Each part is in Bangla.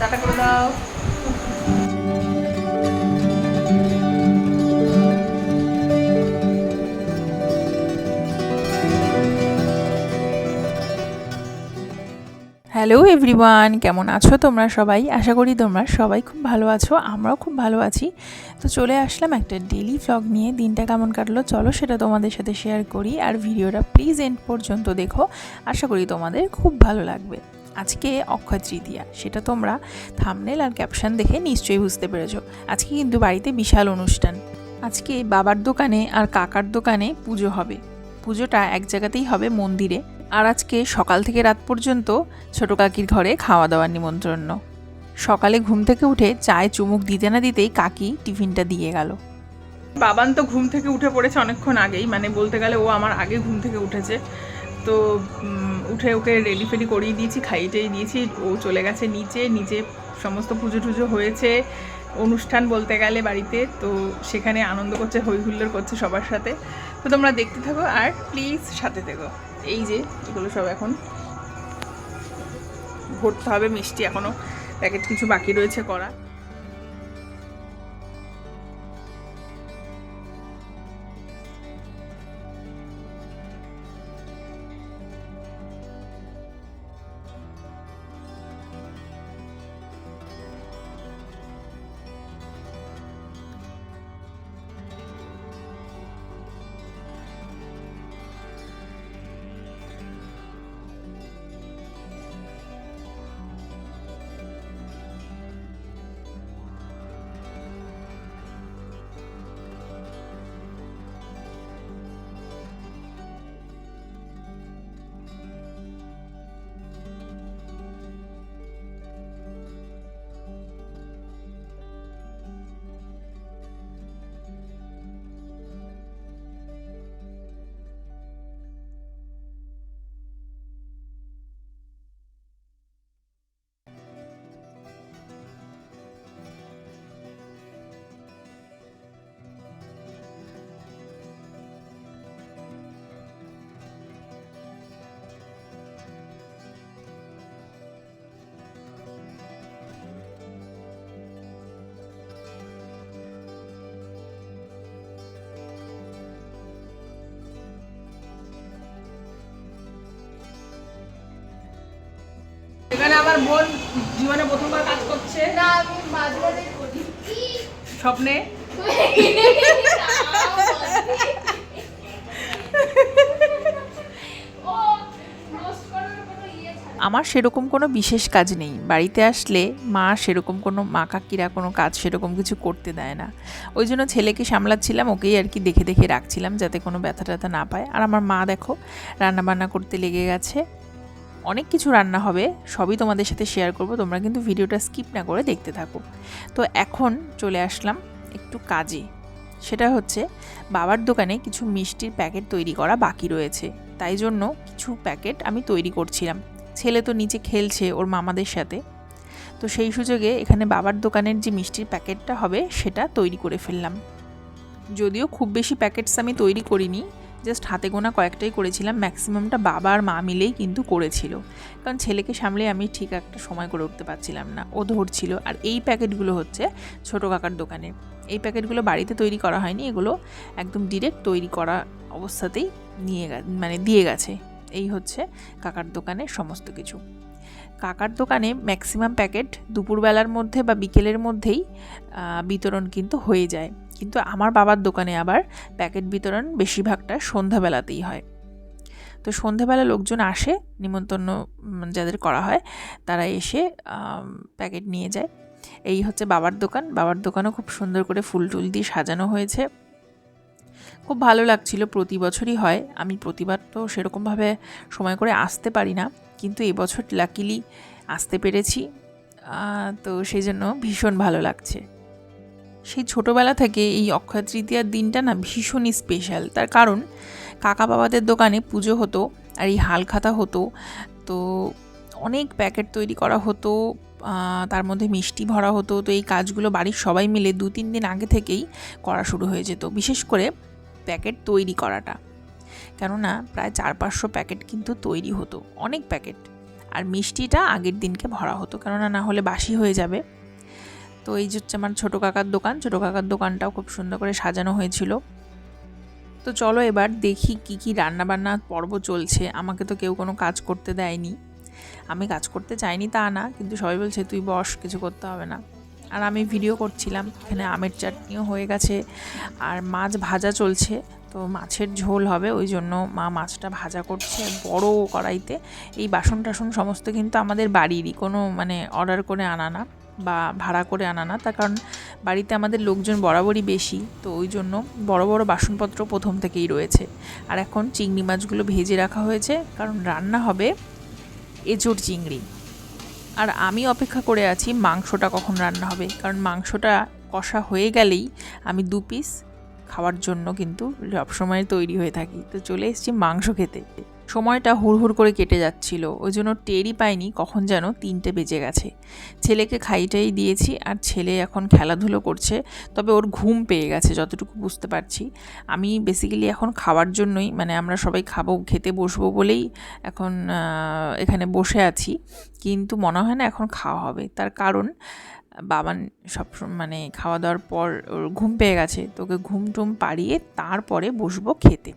টাটা করে দাও। হ্যালো এভরিওয়ান কেমন আছো তোমরা সবাই? আশা করি তোমরা সবাই খুব ভালো আছো, আমরাও খুব ভালো আছি। তো চলে আসলাম একটা ডেলি ভ্লগ নিয়ে। দিনটা কেমন কাটলো চলো সেটা তোমাদের সাথে শেয়ার করি। আর ভিডিওটা প্লিজ এন্ড পর্যন্ত দেখো। আশা করি তোমাদের খুব ভালো লাগবে। আজকে অক্ষয় তৃতীয়া। সেটা তোমরা থামনেল আর ক্যাপশন দেখে নিশ্চয়ই বুঝতে পেরেছ। আজকে কিন্তু বাড়িতে বিশাল অনুষ্ঠান। আজকে বাবার দোকানে আর কাকার দোকানে পুজো হবে। পুজোটা এক জায়গাতেই হবে মন্দিরে। আর আজকে সকাল থেকে রাত পর্যন্ত ছোট কাকির ঘরে খাওয়া দাওয়ার নিমন্ত্রণ। সকালে ঘুম থেকে উঠে চায় চুমুক দিতে না দিতেই কাকি টিফিনটা দিয়ে গেল। বাবান তো ঘুম থেকে উঠে পড়েছে অনেকক্ষণ আগেই। মানে বলতে গেলে ও আমার আগে ঘুম থেকে উঠেছে। তো উঠে ওকে রেডি ফেডি করিয়ে দিয়েছি খাইয়েটেই দিয়েছি। ও চলে গেছে নিচে নিচে সমস্ত পুজো টুজো হয়েছে। অনুষ্ঠান বলতে গেলে বাড়িতে, তো সেখানে আনন্দ করছে হই হুল্লোড় করছে সবার সাথে। তো তোমরা দেখতে থাকো আর প্লিজ সাথে থেকো। এই যে, এগুলো সব এখন ভরতে হবে, মিষ্টি এখনও প্যাকেট কিছু বাকি রয়েছে করা। আমার বোন জীবনে প্রথমবার কাজ করছে? না আমি মাঝে মাঝে করি। স্বপ্নে? ইয়ে আমার সেরকম কোনো বিশেষ কাজ নেই। বাড়িতে আসলে মা সেরকম কোনো মা কাকিরা কোনো কাজ সেরকম কিছু করতে দেয় না। ওই জন্য ছেলেকে সামলাচ্ছিলাম ওকেই আর কি দেখে দেখে রাখছিলাম যাতে কোনো ব্যথা ট্যাথা না পায়। আর আমার মা দেখো রান্না বান্না করতে লেগে গেছে। অনেক কিছু রান্না হবে, সবই তোমাদের সাথে শেয়ার করব, তোমরা কিন্তু ভিডিওটা স্কিপ না করে দেখতে থাকো। তো এখন চলে আসলাম একটু কাজে, সেটা হচ্ছে বাবার দোকানে কিছু মিষ্টির প্যাকেট তৈরি করা বাকি রয়েছে, তাই জন্য কিছু প্যাকেট আমি তৈরি করছিলাম। ছেলে তো নিচে খেলছে ওর মামাদের সাথে। তো সেই সুযোগে এখানে বাবার দোকানের যে মিষ্টির প্যাকেটটা হবে, সেটা তৈরি করে ফেললাম। যদিও খুব বেশি প্যাকেটস আমি তৈরি করিনি জাস্ট হাতে গোনা কয়েকটাই করেছিলাম ম্যাক্সিমামটা বাবা আর মা মিলেই কিন্তু করেছিল। কারণ ছেলেকে সামলে আমি ঠিক একটা সময় করে উঠতে পারছিলাম না, ও ধরছিল। আর এই প্যাকেটগুলো হচ্ছে ছোটো কাকার দোকানে। এই প্যাকেটগুলো বাড়িতে তৈরি করা হয়নি, এগুলো একদম ডিরেক্ট তৈরি করা অবস্থাতেই নিয়ে মানে দিয়ে গেছে। এই হচ্ছে কাকার দোকানের সমস্ত কিছু। কাকার দোকানে ম্যাক্সিমাম প্যাকেট দুপুরবেলার মধ্যে বা বিকেলের মধ্যেই বিতরণ কিন্তু হয়ে যায়। কিন্তু আমার বাবার দোকানে আবার প্যাকেট বিতরণ বেশিরভাগটা সন্ধ্যাবেলাতেই হয়। তো সন্ধ্যাবেলা লোকজন আসে, নিমন্ত্রণ যাদের করা হয়, তারা এসে প্যাকেট নিয়ে যায়। এই হচ্ছে বাবার দোকান। বাবার দোকানও খুব সুন্দর করে ফুল টুল দিয়ে সাজানো হয়েছে। খুব ভালো লাগছিল, প্রতি বছরই হয়। আমি প্রতিবার তো সেরকমভাবে সময় করে আসতে পারি না, কিন্তু এবছর লাকিলি আসতে পেরেছি। তো সেই জন্য ভীষণ ভালো লাগছে। সেই ছোটোবেলা থেকে এই অক্ষয় তৃতীয়ার দিনটা না ভীষণই স্পেশাল তার কারণ, কাকা বাবাদের দোকানে পুজো হতো আর এই হালখাতা হতো। তো অনেক প্যাকেট তৈরি করা হতো তার মধ্যে মিষ্টি ভরা হতো। তো এই কাজগুলো বাড়ির সবাই মিলে দু তিন দিন আগে থেকেই করা শুরু হয়ে যেত, বিশেষ করে প্যাকেট তৈরি করাটা। কেননা প্রায় চার পাঁচশো প্যাকেট কিন্তু তৈরি হতো, অনেক প্যাকেট আর মিষ্টিটা আগের দিনকে ভরা হতো, কেননা না হলে বাসি হয়ে যাবে। তো এই যে হচ্ছে আমার ছোটো কাকার দোকান, ছোটো কাকার দোকানটাও খুব সুন্দর করে সাজানো হয়েছিল। তো চলো এবার দেখি কি কি রান্নাবান্না পর্ব চলছে। আমাকে তো কেউ কোনো কাজ করতে দেয়নি। আমি কাজ করতে চাইনি তা না, কিন্তু সবাই বলছে, তুই বস, কিছু করতে হবে না। আর আমি ভিডিও করছিলাম, এখানে আমের চাটনিও হয়ে গেছে। আর মাছ ভাজা চলছে, তো মাছের ঝোল হবে, ওই জন্য মা মাছটা ভাজা করছে বড় কড়াইতে। এই বাসন টাসন সমস্ত কিন্তু আমাদের বাড়িরই, কোনো মানে অর্ডার করে আনা না। বা ভাড়া করে আনা না। তার কারণ বাড়িতে আমাদের লোকজন বরাবরই বেশি, তো ওই জন্য বড় বড় বাসনপত্র প্রথম থেকেই রয়েছে। আর এখন চিংড়ি মাছগুলো ভেজে রাখা হয়েছে, কারণ রান্না হবে এঁচোড় চিংড়ি। আর আমি অপেক্ষা করে আছি মাংসটা কখন রান্না হবে, কারণ মাংসটা কষা হয়ে গেলেই আমি দু পিস খাওয়ার জন্য কিন্তু সবসময় তৈরি হয়ে থাকি। তো চলে এসেছি মাংস খেতে। সময়টা হুড়হুড় করে কেটে যাচ্ছিল। ওই জন্য টেরই পাইনি কখন যেন তিনটে বেজে গেছে। ছেলেকে খাইটাই দিয়েছি আর ছেলে এখন খেলাধুলো করছে, তবে ওর ঘুম পেয়ে গেছে যতটুকু বুঝতে পারছি। আমি বেসিক্যালি এখন খাওয়ার জন্যই মানে আমরা সবাই খাব, খেতে বসবো বলেই এখন এখানে বসে আছি। কিন্তু মনে হয় না এখন খাওয়া হবে। তার কারণ বাবান সব মানে খাওয়া দাওয়ার পর ওর ঘুম পেয়ে গেছে। তোকে ঘুম টুম পাড়িয়ে তারপরে বসবো খেতে।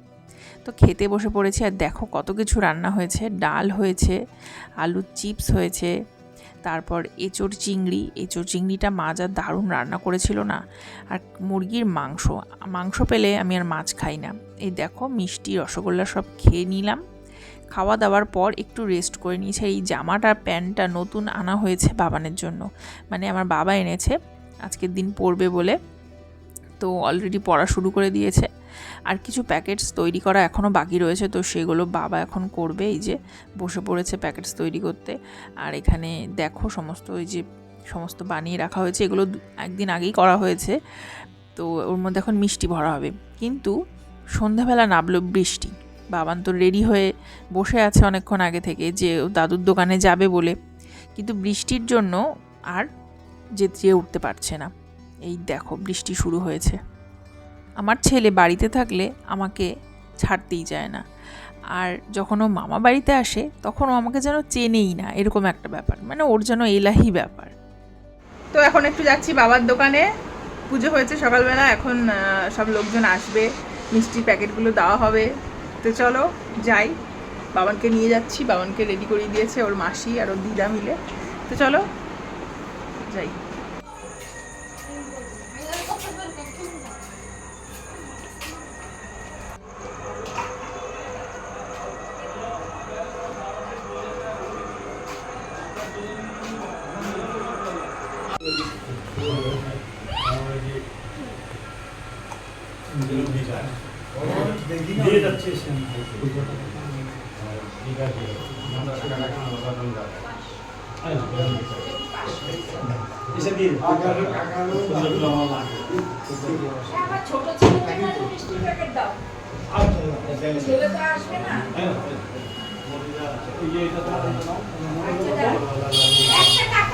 তো খেতে বসে পড়েছি আর দেখো কত কিছু রান্না হয়েছে। ডাল হয়েছে, আলুর চিপস হয়েছে, তারপর এঁচোড় চিংড়ি। এঁচোড় চিংড়িটা মা যা দারুণ রান্না করেছিল না? আর মুরগির মাংস মাংস পেলে আমি আর মাছ খাই না। এই দেখো মিষ্টি, রসগোল্লা সব খেয়ে নিলাম। খাওয়া দাওয়ার পর একটু রেস্ট করে নিয়েছে। এই জামাটা, প্যান্টটা নতুন আনা হয়েছে বাবানের জন্য। মানে আমার বাবা এনেছে, আজকের দিন পরবে বলে। তো অলরেডি পড়া শুরু করে দিয়েছে। আর কিছু প্যাকেটস তৈরি করা এখনও বাকি রয়েছে, তো সেগুলো বাবা এখন করবে, এই যে বসে পড়েছে প্যাকেটস তৈরি করতে। আর এখানে দেখো সমস্ত, ওই যে সমস্ত বানিয়ে রাখা হয়েছে, এগুলো একদিন আগেই করা হয়েছে। তো ওর মধ্যে এখন মিষ্টি ভরা হবে। কিন্তু সন্ধ্যাবেলা নামলো বৃষ্টি। বাবান তো রেডি হয়ে বসে আছে অনেকক্ষণ আগে থেকে, যে দাদুর দোকানে যাবে বলে। কিন্তু বৃষ্টির জন্য আর যে উঠতে পারছে না। এই দেখো বৃষ্টি শুরু হয়েছে। আমার ছেলে বাড়িতে থাকলে আমাকে ছাড়তেই যায় না। আর যখন ও মামা বাড়িতে আসে, তখন ও আমাকে যেন চেনেই না, এরকম একটা ব্যাপার। মানে ওর যেন এলাহি ব্যাপার। তো এখন একটু যাচ্ছি বাবার দোকানে। পুজো হয়েছে সকালবেলা, এখন সব লোকজন আসবে, মিষ্টির প্যাকেটগুলো দেওয়া হবে। তো চলো, যাই। বাবানকে নিয়ে যাচ্ছি, বাবানকে রেডি করিয়ে দিয়েছে ওর মাসি আর ওর দিদা মিলে। তো চলো, যাই।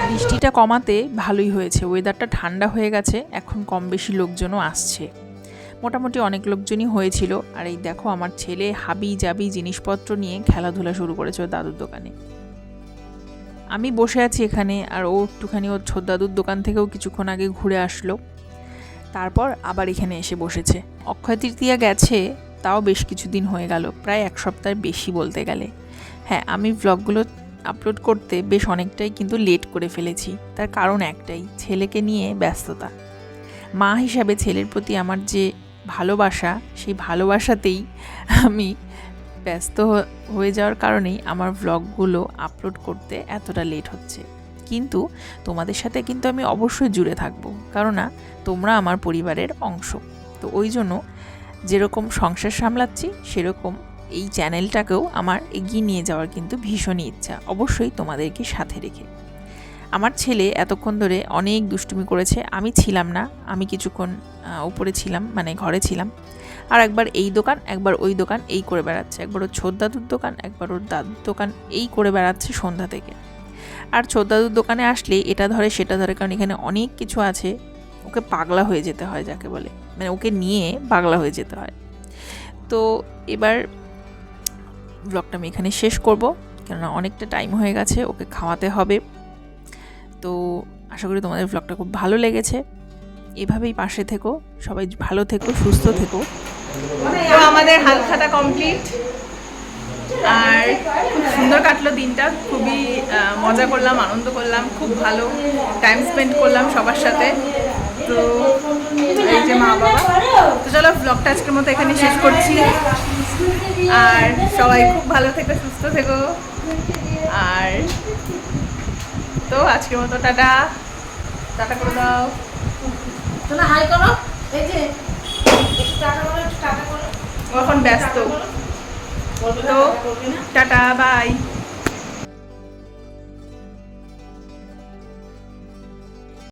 বৃষ্টিটা কমাতে ভালোই হয়েছে ওয়েদারটা ঠান্ডা হয়ে গেছে এখন কম বেশি লোকজনও আসছে। মোটামুটি অনেক লোকজনই হয়েছিল। আর এই দেখো আমার ছেলে হাবি জাবি জিনিসপত্র নিয়ে খেলাধুলা শুরু করেছে দাদুর দোকানে। আমি বসে আছি এখানে আর ও একটুখানি ওর দাদুর দোকান থেকেও কিছুক্ষণ আগে ঘুরে আসলো। তারপর আবার এখানে এসে বসেছে। অক্ষয় তৃতীয়া গেছে, তাও বেশ কিছুদিন হয়ে গেল, প্রায় এক সপ্তাহের বেশি বলতে গেলে। হ্যাঁ আমি ব্লগগুলো আপলোড করতে বেশ অনেকটাই কিন্তু লেট করে ফেলেছি। তার কারণ একটাই, ছেলেকে নিয়ে ব্যস্ততা। মা হিসাবে ছেলের প্রতি আমার যে ভালোবাসা, সেই ভালোবাসাতেই আমি ব্যস্ত হয়ে যাওয়ার কারণেই আমার ব্লগগুলো আপলোড করতে এতটা লেট হচ্ছে। কিন্তু তোমাদের সাথে কিন্তু আমি অবশ্যই জুড়ে থাকব, কেননা তোমরা আমার পরিবারের অংশ। তো ওই জন্য যেরকম সংসার সামলাচ্ছি, সেরকম এই চ্যানেলটাকেও আমার এগিয়ে নিয়ে যাওয়ার কিন্তু ভীষণই ইচ্ছা, অবশ্যই তোমাদেরকে সাথে রেখে। আমার ছেলে এতক্ষণ ধরে অনেক দুষ্টুমি করেছে, আমি ছিলাম না, আমি কিছুক্ষণ উপরে ছিলাম মানে ঘরে ছিলাম। আর একবার এই দোকান, একবার ওই দোকান, এই করে বেড়াচ্ছে। একবার ওর ছোট দাদুর দোকান, একবার ওর দাদুর দোকান, এই করে বেড়াচ্ছে সন্ধ্যা থেকে। আর ছোট দাদুর দোকানে আসলে এটা ধরে, সেটা ধরে, কারণ এখানে অনেক কিছু আছে। ওকে পাগলা হয়ে যেতে হয়, যাকে বলে। মানে ওকে নিয়ে পাগলা হয়ে যেতে হয়। তো এবার ব্লগটা আমি এখানে শেষ করব, কেননা অনেকটা টাইম হয়ে গেছে, ওকে খাওয়াতে হবে। তো আশা করি তোমাদের ব্লগটা খুব ভালো লেগেছে। এভাবেই পাশে থেকো, সবাই ভালো থেকো, সুস্থ থেকো। আমাদের হালখাতা কমপ্লিট আর খুব সুন্দর কাটলো দিনটা, খুবই মজা করলাম, আনন্দ করলাম, খুব ভালো টাইম স্পেন্ড করলাম সবার সাথে। তো এই যে মা বাবা। তো চলো ব্লগটা আজকের মতো এখানে শেষ করছি। আর সবাই খুব ভালো থেকো, সুস্থ থেকো। আর তো আজকের মতো, টাটা। টাটা করে দাও। হাই করো। এই যে এখন ব্যস্ত। তো টাটা বাই